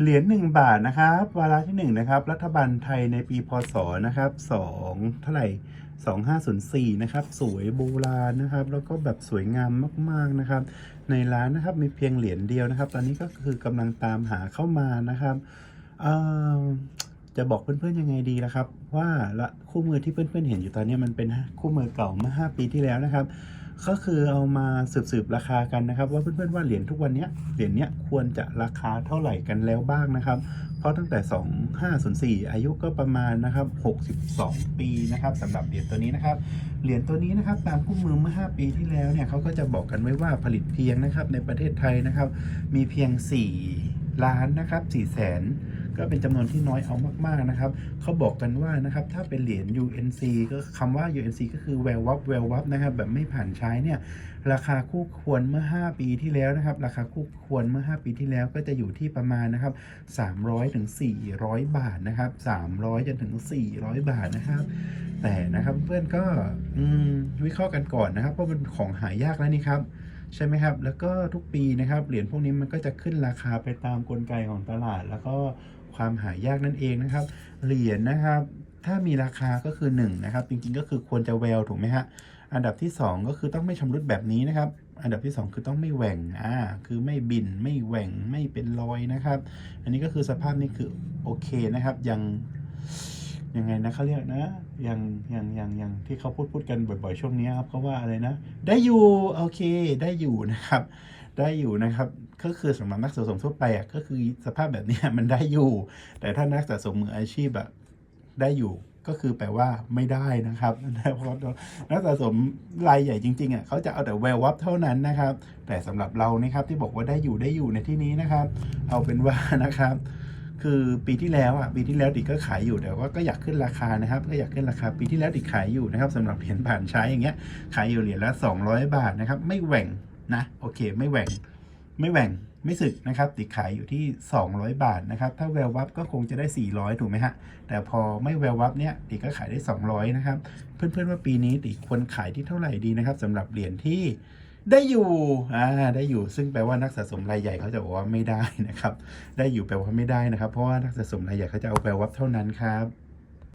เหรียญหนึ่งบาทนะครับวาระที่หนึ่งนะครับ รัฐบาลไทยในปีพศนะครับสองเท่าไหร่สองห้าศูนย์สี่นะครับ สวยโบราณนะครับ แล้วก็แบบสวยงามมากๆนะครับ ในร้านนะครับมีเพียงเหรียญเดียวนะครับ ตอนนี้ก็คือกำลังตามหาเข้ามานะครับเอ่อจะบอกเพื่อนๆยังไงดีล่ะครับ ว่าละคู่มือที่เพื่อนๆเห็นอยู่ตอนนี้มันเป็นคู่มือเก่าเมื่อ5ปีที่แล้วนะครับ ก็คือเอามาสืบๆราคากันนะครับว่าเพื่อนๆว่าเหรียญทุกวันนี้เหรียญเนี้ยควรจะราคาเท่าไหร่กันแล้วบ้างนะครับ เพราะตั้งแต่ 2504 อายุก็ประมาณนะครับ 62 ปีนะครับสำหรับเหรียญตัวนี้นะครับเหรียญตัวนี้นะครับตามคู่มือเมื่อ 5 ปีที่แล้วเนี่ยเขาก็จะบอกกันไว้ว่าผลิตเพียงนะครับในประเทศไทยนะครับ มีเพียง 4 ล้านนะครับ4แสน ก็เป็นจำนวนที่น้อยเอามากๆนะครับเขาบอกกันว่านะครับถ้าเป็นเหรียญ UNC ก็คำว่า UNC ก็คือ well up well up นะครับแบบไม่ผ่านใช้เนี่ยราคาคู่ควรเมื่อ 5 ปีที่แล้วนะครับ ราคาคู่ควรเมื่อ 5 ปีที่แล้วก็จะอยู่ที่ประมาณนะครับ300ถึง400 บาทนะครับ300จนถึง 400 บาทนะครับ แต่นะครับเพื่อนก็วิเคราะห์กันก่อนนะครับเพราะมันของหายากแล้วนี่ครับใช่ไหมครับ แล้วก็ทุกปีนะครับ เหรียญพวกนี้มันก็จะขึ้นราคาไปตามกลไกของตลาด แล้วก็ ความหายากนั่นเองนะครับ เหรียญนะครับ ถ้ามีราคาก็คือ1นะครับ จริงๆก็คือควรจะแววถูกไหมฮะ อันดับที่ 2 ก็คือต้องไม่ชำรุดแบบนี้นะครับ อันดับที่ 2 คือต้องไม่แหว่ง อ่า คือไม่บิน ไม่แหว่ง ไม่เป็นรอยนะครับ อันนี้ก็คือสภาพนี้คือโอเคนะครับ ยัง ยังไงนะเขาเรียกนะ อยังอยังอยังอยังที่เขาพูดพูดกันบ่อยๆช่วงนี้ครับเขาว่าอะไรนะ ได้อยู่โอเคได้อยู่นะครับ ได้อยู่นะครับก็คือสำหรับนักสะสมทั่วไปอะก็คือสภาพแบบนี้มันได้อยู่ แต่ถ้านักสะสมมืออาชีพแบบได้อยู่ก็คือแปลว่าไม่ได้นะครับเพราะนักสะสมรายใหญ่จริงๆอะเขาจะเอาแต่แวววับเท่านั้นนะครับ แต่สำหรับเรานี่ครับที่บอกว่าได้อยู่ได้อยู่ในที่นี้นะครับ เอาเป็นว่านะครับ คือปีที่แล้วอะปีที่แล้วดิกก็ขายอยู่แต่ว่าก็อยากขึ้นราคานะครับ ก็อยากขึ้นราคาปีที่แล้วดิกขายอยู่นะครับสำหรับเหรียญผ่านใช้อย่างเงี้ยขายอยู่เหรียญละ 200 บาทนะครับ ไม่แหว่งนะโอเค ไม่แหว่งไม่แหว่งไม่สึกนะครับติดขายอยู่ที่ 200 บาทนะครับ ถ้าแวววับก็คงจะได้ 400 ถูกไหมฮะ แต่พอไม่แวววับเนี่ยติก็ขายได้ 200 นะครับ เพื่อนๆว่าปีนี้ติควรขายที่เท่าไหร่ดีนะครับสำหรับเหรียญที่ ได้อยู่อ่าได้อยู่ซึ่งแปลว่านักสะสมรายใหญ่เขาจะบอกว่าไม่ได้นะครับ ได้อยู่แปลว่าไม่ได้นะครับ เพราะว่านักสะสมรายใหญ่เขาจะเอาแปลวับเท่านั้นครับ